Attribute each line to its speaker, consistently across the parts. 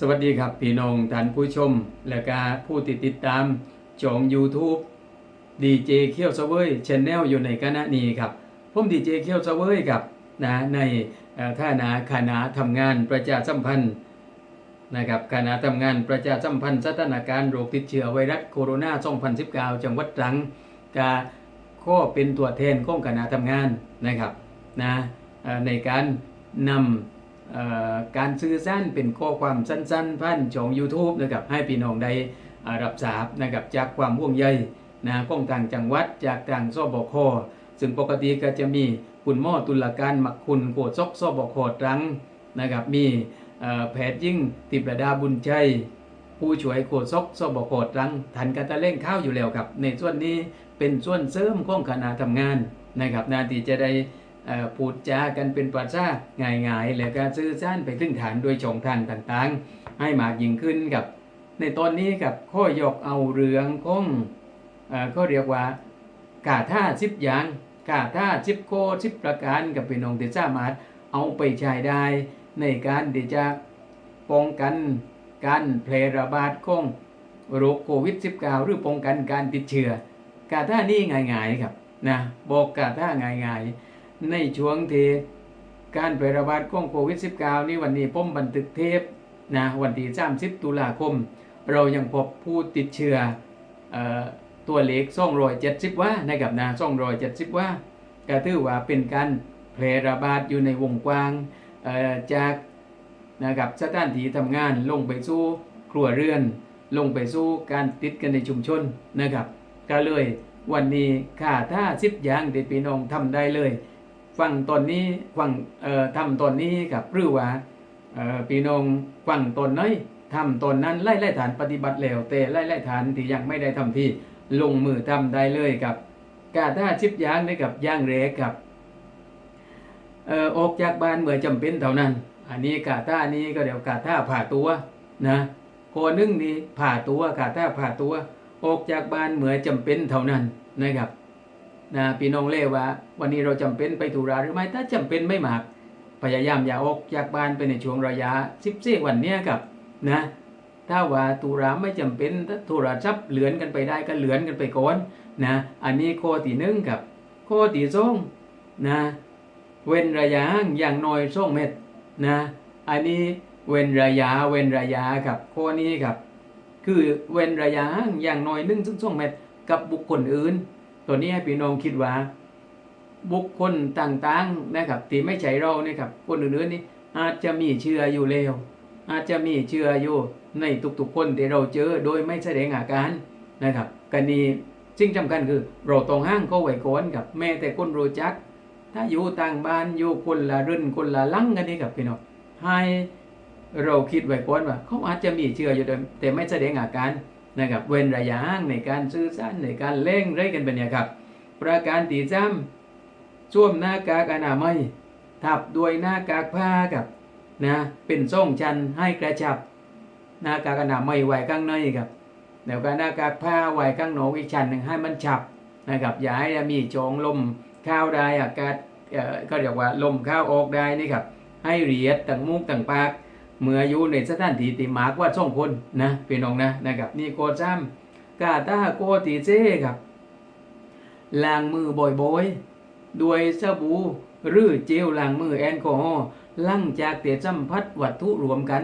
Speaker 1: สวัสดีครับ พี่น้องท่านผู้ชม และก็ผู้ติดติดตามช่อง YouTube ดีเจเคียวเซเวยชแนลอยู่ในคณะนี้ครับผมดีเจเคียวเซเวยครับนะในท่านาคณะทำงานประชาสัมพันธ์นะครับคณะทำงานประชาสัมพันธ์สถานการณ์โรคติดเชื้อไวรัสโคโรนา2019 จังหวัดตรังกาข้อเป็นตัวแทนของคณะทำงานนะครับนะในการนำ การสื่อสารเป็นข้อความสั้นๆผ่านช่อง YouTube นะครับให้พี่น้องได้รับทราบนะครับจากความห่วงใยนะของทางจังหวัดจากทางสบคซึ่งปกติก็จะมีคุณหมอตุลาการมักคุณโกศกสบคตรังนะครับมีแพทย์ยิ่งติประดาบุญชัยผู้ช่วยโฆษกสบคตรังทันกันตะเล่งข้าวอยู่แล้วครับ ในส่วนนี้เป็นส่วนเสริมของคณะทำงานนะครับนาทีจะได้ พูดจากันเป็นภาษาง่ายๆ แล้วก็สื่อสารไปถึงฐานโดยช่องทางต่างๆ ให้มากยิ่งขึ้นกับ ในตอนนี้กับข้อยกเอาเรื่องของเอ่อก็เรียกว่ากาท่าสิบอย่างกาท่าสิบโคสิบประการกับพี่น้องที่สามารถเอาไปใช้ได้ ในการที่จะป้องกันการแพร่ระบาดของโรคโควิด -19 หรือป้องกันการติดเชื้อกาท่านี่ง่ายๆครับนะบอกกาท่าง่ายๆ ในช่วงที่การแพร่ระบาดของโควิด -19 นี่วันนี้ผมบันทึกเทปนะวันที่30ตุลาคม เรายังพบผู้ติดเชื้อเอตัวเลข270 ว่านะครับนะ270 ว่าก็ถือว่าเป็นการแพร่ระบาดอยู่ในวงกว้างจากนะครับสถานที่ทำงานลงไปสู่ครัวเรือน ลงไปสู่การติดกันในชุมชนนะครับ ก็เลยวันนี้ค่าท่าสิบอย่างที่พี่น้องทำได้เลย ฟังตนนี้ฟังเอ่อทำตนนี้กับหรือว่าเอ่อพี่น้องฟังตอนไหนทำตนนั้นไล่ไล่ฐานปฏิบัติแล้วแต่ไล่ไล่ฐานที่ยังไม่ได้ทำที่ลงมือทำได้เลยกับ กาท่าชิบยางได้กับย่างเรกกับเอ่อออกจากบ้านเมื่อจำเป็นเท่านั้น อันนี้กาท่านี้ก็เดี๋ยวกาท่าผ่าตัวนะคนหนึงนี่ผ่าตัวกาท่าผ่าตัว ออกจากบ้านเหมือจำเป็นเท่านั้นนะครับ นะพี่น้องเล่ว่า วันนี้เราจำเป็นไปธุระหรือไม่ถ้าจำเป็นไม่มาก พยายามอย่าออกจากบ้านไปในช่วงระยะ14วันเนี้ยครับนะถ้าว่าธุระไม่จำเป็นถ้าธุระชับเหลือนกันไปได้ก็เหลือนกันไปก่อนนะอันนี้ข้อที่หนึ่งครับข้อที่สองนะเว้นระยะอย่างน้อยสองเมตรนะอันนี้เว้นระยะเว้นระยะครับข้อนี้ครับ คือเว้นระยะอย่างน้อยหนึ่งถึงสองเมตรกับบุคคลอื่น ตัวนี้ให้พี่น้องคิดว่า บุคคลต่างๆนะครับที่ไม่ใช่เรานี่ยครับคนอื่นๆนี่อาจจะมีเชื้ออยู่แล้วอาจจะมีเชื้ออยู่ในทุกๆคนที่เราเจอโดยไม่แสดงอาการนะครับกันนี้สิ่งสำคัญคือ เราต้องห้างเขาไว้ก่อนกับแม้แต่คนรู้จัก ถ้าอยู่ต่างบ้านอยู่คนละรื่นคนละลังกันนี่กับพี่น้องให้เราคิดไว้ก่อนว่า เขาอาจจะมีเชื้ออยู่แต่ไม่แสดงอาการ นะครับเว้นระยะห่างในการสื่อสารในการเล่งไรกันเป็นเนี่ยครับประการตีจ้ำช่วมหน้ากากอนามัยทับด้วยหน้ากากผ้ากับนะเป็นส่งชันให้กระชับ หน้ากากอนามัยไว้ข้างในครับแล้วก็หน้ากากผ้าไว้ข้างนอกอีกชั้นหนึ่งให้มันฉับนะครับอย่าให้มีโจงลมเข้าวได้อากาศเอ่อก็เรียกว่าลมเข้าออกได้นี่ครับให้เรียดต่างมุกต่างปาก เมื่ออยู่ในสถานที่ที่มากว่าสองคนนะพี่น้องนะนะครับนี่โคจ้ำกาตาโกตีเจครับล้างมือบ่อยๆด้วยสบู่หรือเจลล้างมือแอลกอฮอล์หลังจากเตะสัมผัสวัตถุรวมกัน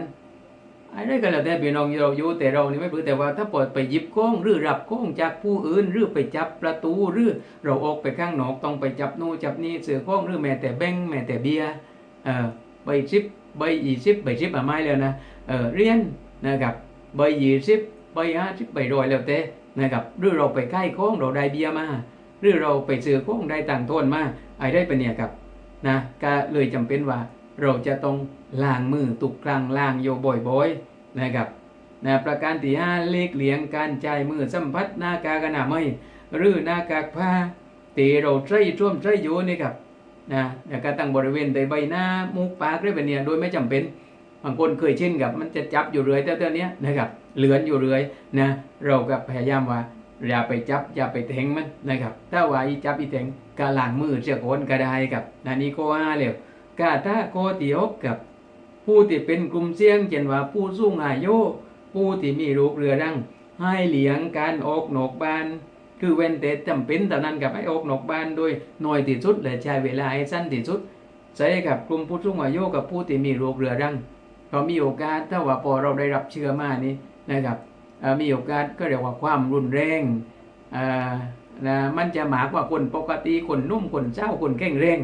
Speaker 1: อะไรก็แล้วแต่พี่น้องเราอยู่แต่เรานี่ไม่เพื่อแต่ว่าถ้าเปิดไปหยิบก้องหรือรับก้องจากผู้อื่นหรือไปจับประตูหรือเราออกไปข้างนอกต้องไปจับนู่นจับนี่เสือก้องหรือแม้แต่แบงแม้แต่เบียร์เออใบชิป ใบยี่สิบใบสิบอะไม่แล้วนะเออเรียนนะครับใบยี่สิบใบห้าสิบใบร้อยแล้วแต่นะครับหรือเราไปใกล้โค้งเราได้เบียมาหรือเราไปซื้อโค้งได้ต่างค์โทนมาไอ้ได้เป็นเนี่ยครับนะก็เลยจำเป็นว่าเราจะต้องล้างมือตุกครั้งล้างโยบ่อยๆนะครับนะประการที่ห้าเล็กเลียงการใจมือสัมผัสหน้ากากอนามัยหรือหน้ากากผ้าตีเราใช้ร่วมใช้อยู่นี่ครับ นะแล้วก็ตั้งบริเวณใใบหน้ามุกปากได้เป็นเนี่ยโดยไม่จำเป็นบางคนเคยชินกับมันจะจับอยู่เรื่อยแต่ตอนนี้นะครับเหลือนอยู่เรื่อยนะเราก็พยายามว่าอย่าไปจับอย่าไปแทงมันนะครับถ้าว่าอีจับอีแทงกาล้างมือเสียคนก็ได้กับนันนี้ก็ว่าเลยกาถ้าโคตีอกกับผู้ที่เป็นกลุ่มเสี่ยงเช่นว่าผู้สูงอายุผู้ที่มีโรคเรื้อรังให้เลี่ยงการออกนอกบ้าน คือเว้นแต่จำเป็นเท่านั้นกับให้ออกนอกบ้านโดยหน้อยที่สุดและใช้เวลาให้สั้นที่สุดใช้กับกลุ่มผู้สูงอายุกับผู้ที่มีโรคเรื้อรังก็มีโอกาสถ้าว่าพอเราได้รับเชื้อมานี้นะครับมีโอกาสก็เรียกว่าความรุนแรงอ่านะมันจะหมากกว่าคนปกติคนนุ่มคนเจ้าคนแข็งแรง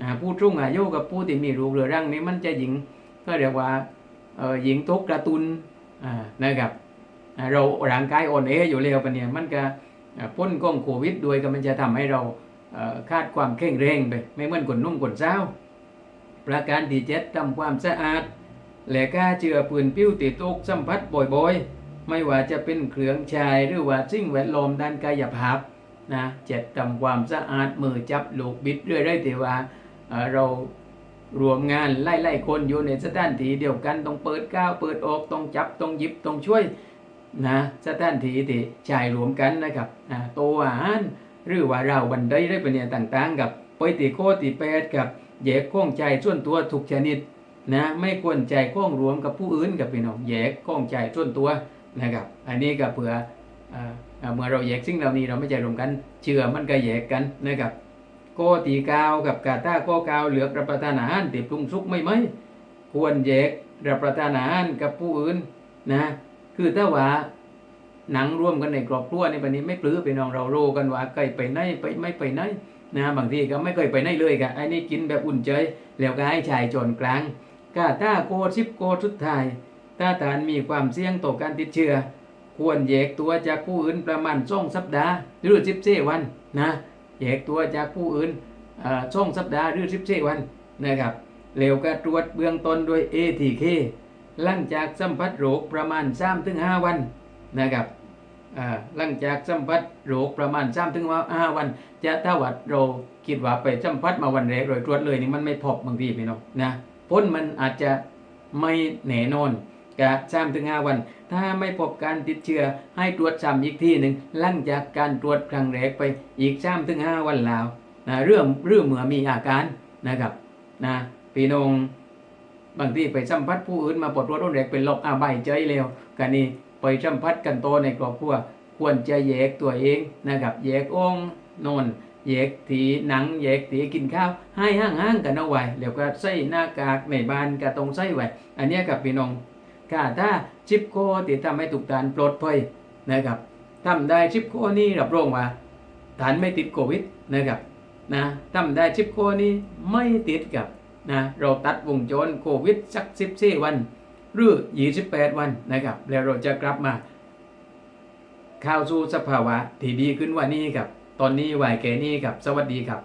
Speaker 1: นะผู้สูงอายุกับผู้ที่มีโรคเรื้อรังนี้มันจะหญิงก็เรียกว่าหญิงทุกกระตุนนะครับเราร่างกายอ่อนแออยู่แล้วปะเนี่ยมันก็ พ้นกล้องโควิดด้วยก็มันจะทำให้เราคาดความแข็งแรงไปไม่เหมือนคนนุ่มคนเช้า ประการที่เจ็ดทำความสะอาด และก้าเจือปืนปิ้วติดอกสัมผัสบ่อยๆ ไม่ว่าจะเป็นเครื่องใชายหรือว่าสิ่งแวดล้อมด้านกายภาพนะเจ็ดทำความสะอาดมือจับลูกบิดเรื่อยได้แต่ว่าเอ่อเรารวมงานไล่ๆคนอยู่ในสถานที่เดียวกันต้องเปิดก้าวเปิดออกต้องจับต้องหยิบต้องช่วย นะสถานที่ที่ใช้รวมกันนะครับนะโตัวอาหารหรือว่าเราบันไดได้ปเนี่ยต่างๆ กับไปติโคติแปดกับแยกข้องใจส่วนตัวทุกชนิดนะไม่ควรใจข้องรวมกับผู้อื่นกับพี่น้องแยกข้องใจส่วนตัวนะครับ อันนี้ก็เผื่อเมื่อเราแยกสิ่งเหล่านี้เราไม่ใจรวมกัน เชื่อมันก็แยกกันนะครับโกตีกาวกับกาตาโกกาวเหลือกรับประทานอาหารติดปรุงสุกไม่ไหมควรแยกรับประทานอาหารกับผู้อื่นนะ คือถ้าว่าหนังร่วมกันในครอบครัวในปันนี้ไม่ปลื้อไปน้องเราโรกันว่าเคยไปไหนไปไม่ไปไหนนะบางทีก็ไม่เคยไปไหนเลยค่ะไอ้นี่กินแบบอุ่นใจแล้วก็ให้ชายจนกลางกาถ้าโกชิปโกสุดไทยถ้าฐานมีความเสี่ยงต่อการติดเชื้อควรแยกตัวจากผู้อื่นประมาณช่องสัปดาห์หรือสิบเวันนะแยกตัวจากผู้อื่นอ่าช่องสัปดาห์หรือสิบวันนะครับแล้วก็ตรวจเบื้องต้นด้วย ATK หลังจากสัมผัสโรคประมาณ3ถึง5วันนะครับหลังจากสัมผัสโรคประมาณ3ถึง5วัน จะถ้าวัดเราคิดว่าไปสัมผัสมาวันแรกโดยตรวจเลยนี่มันไม่พบบางทีพี่น้องนะผลมันอาจจะไม่แน่นอนกะ3ถึง5วัน ถ้าไม่พบการติดเชื้อให้ตรวจซ้ำอีกทีหนึ่งหลังจากการตรวจครั้งแรกไปอีก3ถึง5วันแล้วนะเรื่องเรื่องเมื่อมีอาการนะครับนะพี่น้อง บางทีไปสัมผัสผู้อื่นมาปลดรถรุนแรงเป็นโรคอาใบายใจแล้วกันนี่ไปสัมผัสกันโตในครอบครัวควรจะแยกตัวเองนะครับแยกองนอนแยกถีหนังแยกถีกินข้าวให้ห่างๆกันเอาไว้แล้วก็ใส่หน้ากากในบ้านก็ต้องใส่ไว้อันนี้กับพี่น้องกาถ้าชิปโคที่ทำให้ถูกฐานปลดภัยนะครับทำได้ชิปโคนี่รับรองว่าฐานไม่ติดโควิดนะครับนะทำได้ชิปโคนี่ไม่ติดกับ นะเราตัดวงจรโควิดสัก14วัน หรือ 28 วันนะครับ แล้วเราจะกลับมาเข้าสู่สภาวะที่ดีขึ้นว่านี้ครับ ตอนนี้ไหวแก่นี้ครับ สวัสดีครับ